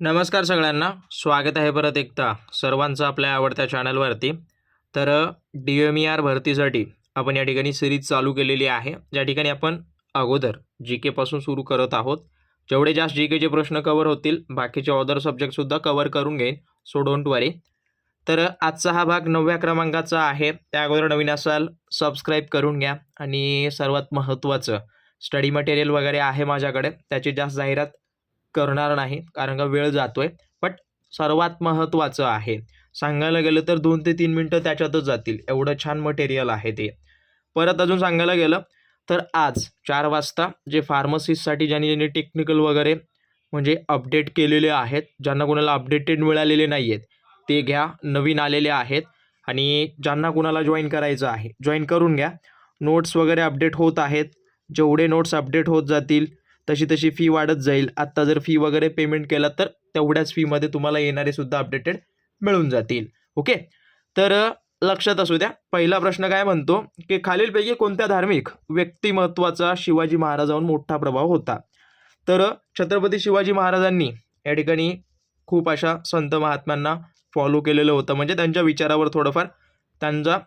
नमस्कार सगळ्यांना. स्वागत आहे परत एकदा सर्वांचं आपल्या आवडत्या चॅनलवरती तर डी एम ई आर भरतीसाठी आपण या ठिकाणी सिरीज चालू केलेली आहे. ज्या ठिकाणी आपण अगोदर जी केपासून सुरू करत आहोत. जेवढे जास्त जी केचे प्रश्न कवर होतील बाकीचे अदर सब्जेक्टसुद्धा कवर करून घेईन. सो डोंट वरी तर आजचा हा भाग नवव्या क्रमांकाचा आहे. त्या अगोदर नवीन असाल सबस्क्राईब करून घ्या. आणि सर्वात महत्त्वाचं स्टडी मटेरियल वगैरे आहे माझ्याकडे. त्याची जास्त जाहिरात करणार नाही कारण का वेळ जातोय. बट सर्वात महत्त्वाचं आहे सांगायला गेलं तर दोन ते तीन मिनटं त्याच्यातच जातील. एवढं छान मटेरियल आहे ते. परत अजून सांगायला गेलं तर आज चार वाजता जे फार्मसिस्टसाठी ज्यांनी ज्यांनी टेक्निकल वगैरे म्हणजे अपडेट केलेले आहेत ज्यांना कोणाला अपडेटेड मिळालेले नाही आहेत ते घ्या नवीन आलेले आहेत. आणि ज्यांना कुणाला जॉईन करायचं आहे जॉईन करून घ्या. नोट्स वगैरे अपडेट होत आहेत. जेवढे नोट्स अपडेट होत जातील तशी तशी फी वाढत जाईल. आत्ता जर फी वगैरे पेमेंट केला तर तेवढ्याच फीमध्ये तुम्हाला येणारे सुद्धा अपडेटेड मिळून जातील. ओके तर लक्षात असू द्या. पहिला प्रश्न काय म्हणतो? की खालीलपैकी कोणत्या धार्मिक व्यक्तिमत्वाचा शिवाजी महाराजांवर मोठा प्रभाव होता? तर छत्रपती शिवाजी महाराजांनी या ठिकाणी खूप अशा संत महात्म्यांना फॉलो केलेलं होतं. म्हणजे त्यांच्या विचारावर थोडंफार त्यांचा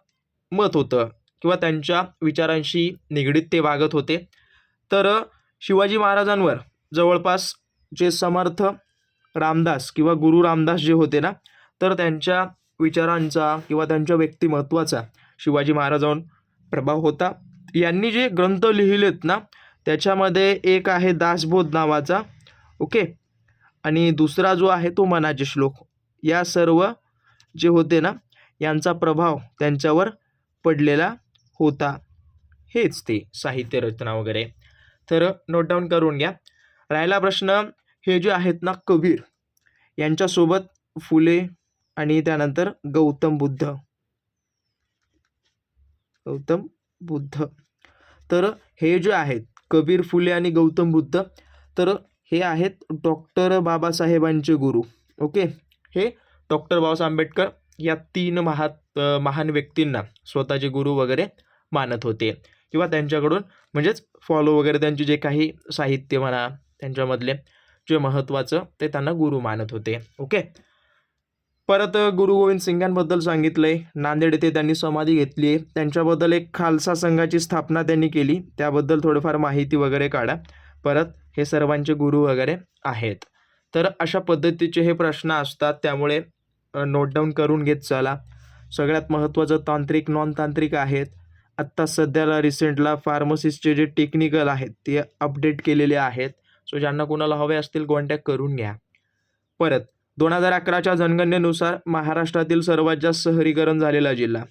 मत होतं किंवा त्यांच्या विचारांशी निगडीत ते वागत होते. तर शिवाजी महाराजांवर जवळपास जे समर्थ रामदास किंवा गुरु रामदास जे होते ना तर त्यांच्या विचारांचा किंवा त्यांच्या व्यक्तिमत्वाचा शिवाजी महाराजांवर प्रभाव होता. यांनी जे ग्रंथ लिहिलेत ना त्याच्यामध्ये एक आहे दासबोध नावाचा ओके? आणि दुसरा जो आहे तो मनाचे श्लोक. या सर्व जे होते ना यांचा प्रभाव त्यांच्यावर पडलेला होता. हेच ते साहित्य रचना वगैरे. तर नोट डाऊन करून घ्या. राहिला प्रश्न हे जे आहेत ना कबीर यांच्यासोबत फुले आणि त्यानंतर गौतम बुद्ध. गौतम बुद्ध. तर हे जे आहेत कबीर फुले आणि गौतम बुद्ध तर हे आहेत डॉक्टर बाबासाहेबांचे गुरु. ओके हे डॉक्टर बाबासाहेब आंबेडकर या तीन महात महान व्यक्तींना स्वतःचे गुरु वगैरे मानत होते. किंवा त्यांच्याकडून म्हणजेच फॉलो वगैरे त्यांचे जे काही साहित्य म्हणा त्यांच्यामधले जे महत्त्वाचं ते त्यांना गुरु मानत होते. ओके परत गुरु गोविंद सिंगांबद्दल सांगितलंय. नांदेड येथे त्यांनी समाधी घेतली आहे त्यांच्याबद्दल एक खालसा संघाची स्थापना त्यांनी केली. त्याबद्दल थोडंफार माहिती वगैरे काढा. परत हे सर्वांचे गुरु वगैरे आहेत. तर अशा पद्धतीचे हे प्रश्न असतात. त्यामुळे नोट डाऊन करून घेत चला. सगळ्यात महत्त्वाचं तांत्रिक नॉन तांत्रिक आहेत. आत्ता सध्याला रिसेंटला फार्मसिस्टचे जे टेक्निकल आहेत ते अपडेट केलेले आहेत. सो ज्यांना कोणाला हवे असतील कॉन्टॅक्ट करून घ्या. परत दोन हजार अकराच्या जनगणनेनुसार महाराष्ट्रातील सर्वात जास्त शहरीकरण झालेला जिल्हा.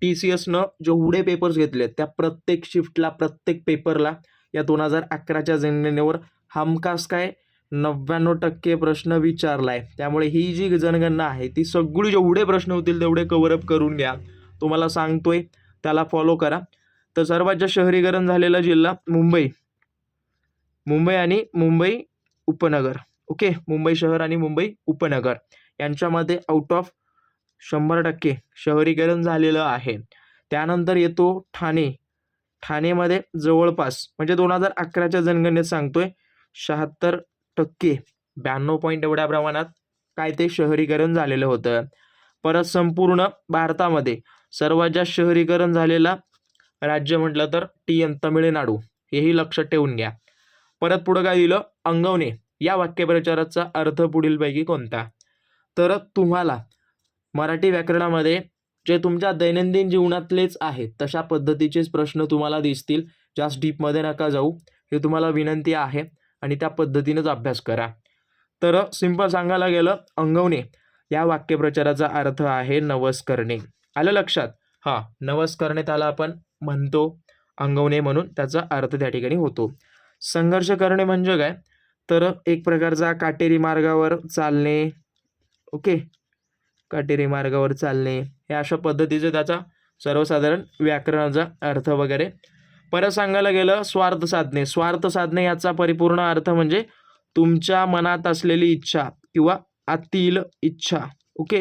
टी सी एसनं जेवढे पेपर्स घेतले त्या प्रत्येक शिफ्टला प्रत्येक पेपरला या दोन हजार अकराच्या जनगणनेवर हमखास काय नव्याण्णव टक्के प्रश्न विचारलाय. त्यामुळे ही जी जनगणना आहे ती सगळी जेवढे प्रश्न होतील तेवढे कव्हरअप करून घ्या. तुम्हाला सांगतोय त्याला फॉलो करा. तर सर्वात जास्त शहरीकरण झालेला जिल्हा मुंबई. मुंबई आणि मुंबई उपनगर. ओके मुंबई शहर आणि मुंबई उपनगर. यांच्यामध्ये आउट ऑफ शंभर टक्के शहरीकरण झालेलं आहे. त्यानंतर येतो ठाणे. ठाणेमध्ये जवळपास म्हणजे दोन हजार अकराच्या जनगणनेत सांगतोय शहात्तर टक्के ब्याण्णव पॉईंट एवढ्या प्रमाणात काय ते शहरीकरण झालेलं होतं. परत संपूर्ण भारतामध्ये सर्वात जास्त शहरीकरण झालेला राज्य म्हटलं तर टी एन तमिळनाडू. हेही लक्षात ठेवून घ्या. परत पुढं काय दिलं अंगवणे. या वाक्यप्रचाराचा अर्थ पुढीलपैकी कोणता? तर तुम्हाला मराठी व्याकरणामध्ये जे तुमच्या दैनंदिन जीवनातलेच आहेत तशा पद्धतीचेच प्रश्न तुम्हाला दिसतील. जास्त डीपमध्ये नका जाऊ. हे तुम्हाला विनंती आहे आणि त्या पद्धतीनेच अभ्यास करा. तर सिंपल सांगायला गेलं अंगवणे. या वाक्यप्रचाराचा अर्थ आहे नवस करणे आलं लक्षात? हां नवस करणे त्याला आपण म्हणतो अंगवणे म्हणून त्याचा अर्थ त्या ठिकाणी होतो. संघर्ष करणे म्हणजे काय? तर एक प्रकारचा काटेरी मार्गावर चालणे ओके? काटेरी मार्गावर चालणे हे अशा पद्धतीचं त्याचा सर्वसाधारण व्याकरणाचा अर्थ वगैरे. परत सांगायला गेलं स्वार्थ साधणे. स्वार्थ साधणे याचा परिपूर्ण अर्थ म्हणजे तुमच्या मनात असलेली इच्छा किंवा आतील इच्छा. ओके?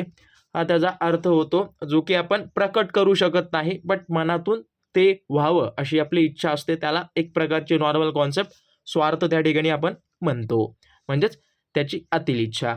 हा त्याचा अर्थ होतो जो की आपण प्रकट करू शकत नाही बट मनातून ते व्हावं अशी आपली इच्छा असते. त्याला एक प्रकारची नॉर्मल कॉन्सेप्ट स्वार्थ त्या ठिकाणी आपण म्हणतो. म्हणजेच त्याची आतील इच्छा.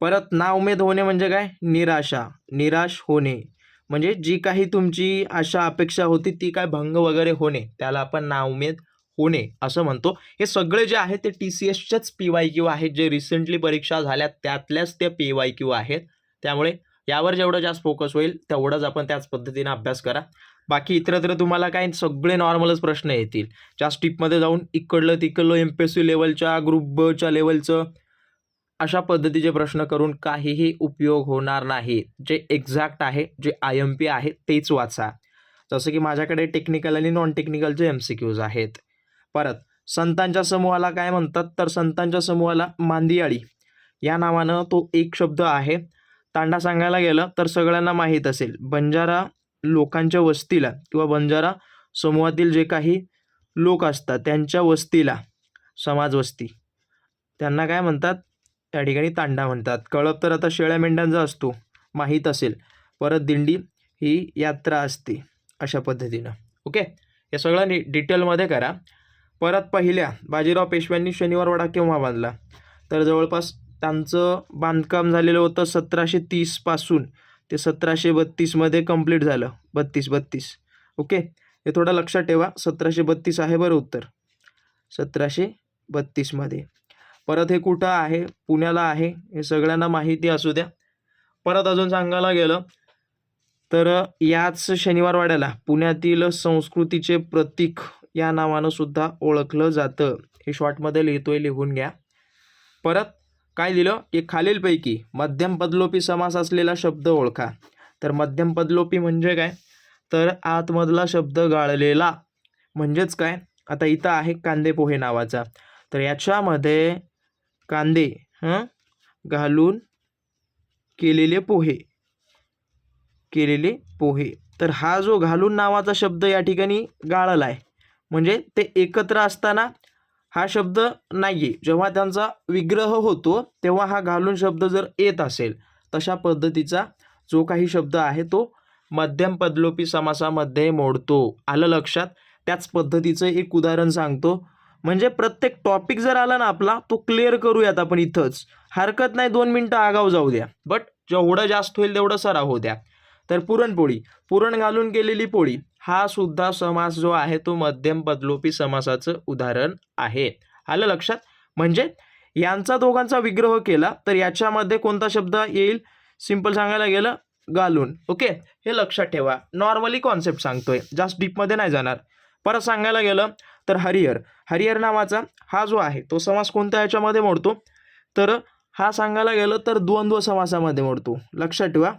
परत नाउमेद होणे म्हणजे काय? निराशा. निराश होणे. म्हणजे जी काही तुमची आशा अपेक्षा होती ती काय भंग वगैरे होणे. त्याला आपण नाउमेद होणे असं म्हणतो. हे सगळे जे आहेत ते टी सी एसच्याच पी वाय क्यू आहेत. जे रिसेंटली परीक्षा झाल्या त्यातल्याच त्या पी वाय क्यू आहेत. त्यामुळे यावर जेवढं जास्त फोकस होईल तेवढंच आपण त्याच पद्धतीने अभ्यास करा. बाकी इतरत्र तुम्हाला काय सगळे नॉर्मलच प्रश्न येतील. ज्या स्टिपमध्ये जाऊन इकडलं तिकडलं एम पी एस सी लेवलच्या ग्रुप बच्या लेवलचं अशा पद्धतीचे प्रश्न करून काहीही उपयोग होणार नाही. जे एक्झॅक्ट आहे जे आय एम पी आहे तेच वाचा. जसं की माझ्याकडे टेक्निकल आणि नॉन टेक्निकलचे एम सी क्यूज आहेत. परत. संतांच्या समूहाला काय म्हणतात? तर संतांच्या समूहाला मांदियाळी. या नावानं तो एक शब्द आहे. तांडा सांगायला गेलं तर सगळ्यांना माहीत असेल. बंजारा लोकांच्या वस्तीला किंवा बंजारा समूहातील जे काही लोक असतात त्यांच्या वस्तीला समाज वस्ती त्यांना काय म्हणतात? त्या ठिकाणी तांडा म्हणतात. कळप तर आता शेळ्या मेंढ्यांचा असतो. माहीत असेल. परत दिंडी ही यात्रा असते अशा पद्धतीनं. ओके? हे सगळं नि डिटेलमध्ये करा. परत पहिल्या बाजीराव पेशव्यांनी शनिवारवाडा केव्हा बांधला? तर जवळपास त्यांचं बांधकाम झालेलं होतं सतराशे तीसपासून ते सतराशे बत्तीसमध्ये कंप्लीट झालं. बत्तीस बत्तीस. ओके? हे थोडं लक्षात ठेवा. सतराशे बत्तीस आहे बरं उत्तर. सतराशे बत्तीसमध्ये परत हे कुठं आहे? पुण्याला आहे. हे सगळ्यांना माहिती असू द्या. परत अजून सांगायला गेलं तर याच शनिवारवाड्याला पुण्यातील संस्कृतीचे प्रतीक या नावानं सुद्धा ओळखलं जातं. हे शॉर्टमध्ये लिहितोय लिहून घ्या. परत काय दिलं की खालीलपैकी मध्यम पदलोपी समास असलेला शब्द ओळखा. तर मध्यम पदलोपी म्हणजे काय? तर आतमधला शब्द गाळलेला. म्हणजेच काय? आता इथं आहे कांदे पोहे नावाचा. तर याच्यामध्ये कांदे हं? घालून केलेले पोहे. केलेले पोहे. तर हा जो घालून नावाचा शब्द या ठिकाणी गाळला आहे म्हणजे ते एकत्र असताना हा शब्द नाही आहे जेव्हा त्यांचा विग्रह होतो तेव्हा हा घालून शब्द जर येत असेल तशा पद्धतीचा जो काही शब्द आहे तो मध्यम पदलोपी समासामध्ये मोडतो. आलं लक्षात? त्याच पद्धतीचं एक उदाहरण सांगतो. म्हणजे प्रत्येक टॉपिक जर आला ना आपला तो क्लिअर करूयात आपण इथंच. हरकत नाही दोन मिनटं आगाव जाऊ द्या. बट जेवढं जास्त होईल तेवढं सराव हो द्या. तर पुरणपोळी. पुरण घालून केलेली पोळी. हा सुद्धा समास जो आहे तो मध्यम पदलोपी समासाचं उदाहरण आहे. आलं लक्षात? म्हणजे यांचा दोघांचा विग्रह केला तर याच्यामध्ये कोणता शब्द येईल? सिंपल सांगायला गेलं घालून. ओके? हे लक्षात ठेवा. नॉर्मली कॉन्सेप्ट सांगतोय. जास्त डीपमध्ये नाही जाणार. परत सांगायला गेलं तर हरिहर हरिहर नावाचा हा जो आहे तो समास कोणत्या याच्यामध्ये मोडतो? तर हा सांगायला गेलं तर द्वंद्व समासामध्ये मोडतो. लक्षात ठेवा.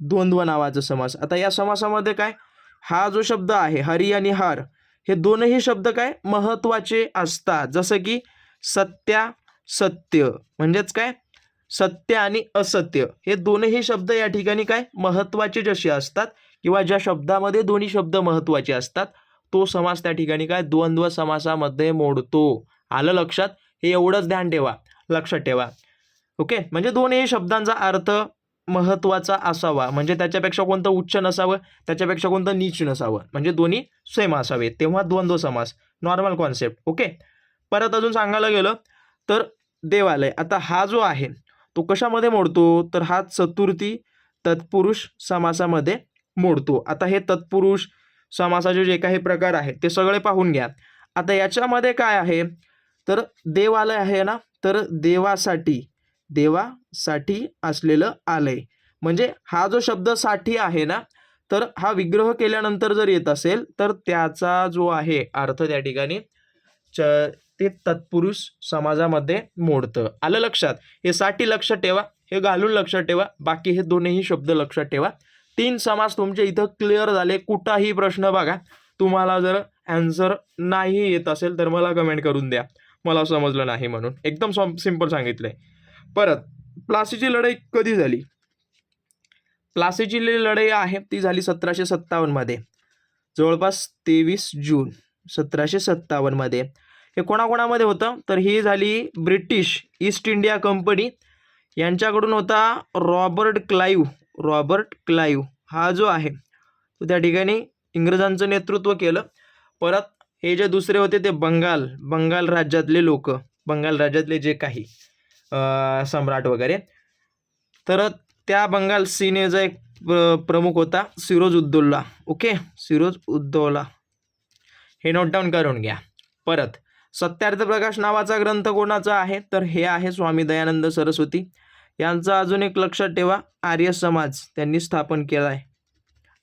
द्वंद्व नावाचा समास. आता या समासामध्ये काय? हा जो शब्द आहे हरी आणि हर हे दोनही शब्द काय? महत्त्वाचे असतात. जसं की सत्या सत्य. म्हणजेच काय? सत्य आणि असत्य. हे दोनही शब्द या ठिकाणी काय? महत्त्वाचे जसे असतात किंवा ज्या शब्दामध्ये दोन्ही शब्द महत्त्वाचे असतात तो समास त्या ठिकाणी काय? द्वंद्व समासामध्ये मोडतो. आलं लक्षात? हे एवढंच ध्यान ठेवा. लक्षात ठेवा. ओके? म्हणजे दोनही शब्दांचा अर्थ महत्त्वाचा असावा. म्हणजे त्याच्यापेक्षा कोणतं उच्च नसावं त्याच्यापेक्षा कोणतं नीच नसावं. म्हणजे दोन्ही सेम असावे. तेव्हा द्वंद्व समास. नॉर्मल कॉन्सेप्ट ओके परत अजून सांगायला गेलं तर देवालय. आता हा जो आहे तो कशामध्ये मोडतो? तर हा चतुर्थी तत्पुरुष समासामध्ये मोडतो. आता हे तत्पुरुष समासाचे जे काही प्रकार आहेत ते सगळे पाहून घ्या. आता याच्यामध्ये काय आहे? तर देवालय आहे ना? तर देवासाठी देवासाठी असलेलं आलय. म्हणजे हा जो शब्दसाठी आहे ना तर हा विग्रह केल्यानंतर जर येत असेल तर त्याचा जो आहे अर्थ त्या ठिकाणी च ते तत्पुरुष समाजामध्ये मोडतं. आलं लक्षात? हे साठी लक्षात ठेवा हे घालून लक्षात ठेवा बाकी हे दोन्ही शब्द लक्षात ठेवा. तीन समास तुमचे इथं क्लिअर झाले कुठाही प्रश्न बघा. तुम्हाला जर ॲन्सर नाही येत असेल तर मला कमेंट करून द्या. मला समजलं नाही म्हणून. एकदम सॉ सिंपल सांगितलं आहे परत प्लासीची लढाई कधी झाली? प्लासीची जी लढाई आहे ती झाली सतराशे सत्तावन्नमध्ये जवळपास तेवीस जून सतराशे सत्तावन्नमध्ये हे कोणाकोणामध्ये होतं? तर ही झाली ब्रिटिश ईस्ट इंडिया कंपनी. यांच्याकडून होता रॉबर्ट क्लाईव्ह रॉबर्ट क्लाईव्ह हा जो आहे तो त्या ठिकाणी इंग्रजांचं नेतृत्व केलं. परत हे जे दुसरे होते ते बंगाल बंगाल राज्यातले लोक बंगाल राज्यातले जे काही. सम्राट वगैरे. तर त्या बंगाल सेनेचा एक प्र प्रमुख होता सिरोज उद्दौला. ओके? सिरोज उद्दौला. हे नोट डाऊन करून घ्या. परत सत्यार्थ प्रकाश नावाचा ग्रंथ कोणाचा आहे? तर हे आहे स्वामी दयानंद सरस्वती. यांचा अजून एक लक्षात ठेवा आर्य समाज त्यांनी स्थापन केला आहे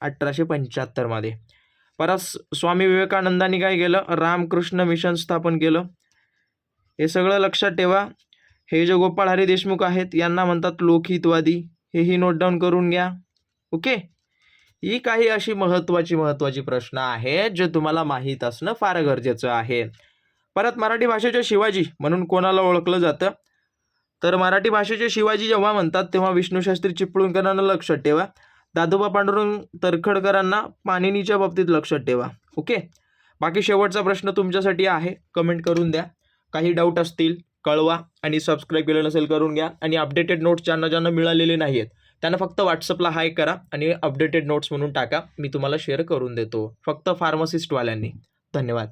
अठराशे पंच्याहत्तरमध्ये परत स्वामी विवेकानंदांनी काय केलं? रामकृष्ण मिशन स्थापन केलं. हे सगळं लक्षात ठेवा. हे जे गोपाळ हरी देशमुख आहेत यांना म्हणतात लोकहितवादी. हेही नोट डाऊन करून घ्या. ओके ही काही अशी महत्त्वाची महत्त्वाची प्रश्न आहेत जे तुम्हाला माहीत असणं फार गरजेचं आहे. परत मराठी भाषेचे शिवाजी म्हणून कोणाला ओळखलं जातं? तर मराठी भाषेचे शिवाजी जेव्हा म्हणतात तेव्हा विष्णूशास्त्री चिपळूणकरांना लक्षात ठेवा. दादोबा पांडुरंग तरखडकरांना पाणिनीच्या बाबतीत लक्षात ठेवा. ओके बाकी शेवटचा प्रश्न तुमच्यासाठी आहे. कमेंट करून द्या. काही डाऊट असतील कळवा आणि सबस्क्राईब केलं नसेल करून घ्या. आणि अपडेटेड नोट्स ज्यांना ज्यांना मिळालेले नाही आहेत त्यांना फक्त व्हॉट्सअपला हाय करा आणि अपडेटेड नोट्स म्हणून टाका. मी तुम्हाला शेअर करून देतो. फक्त फार्मसिस्टवाल्यांनी धन्यवाद.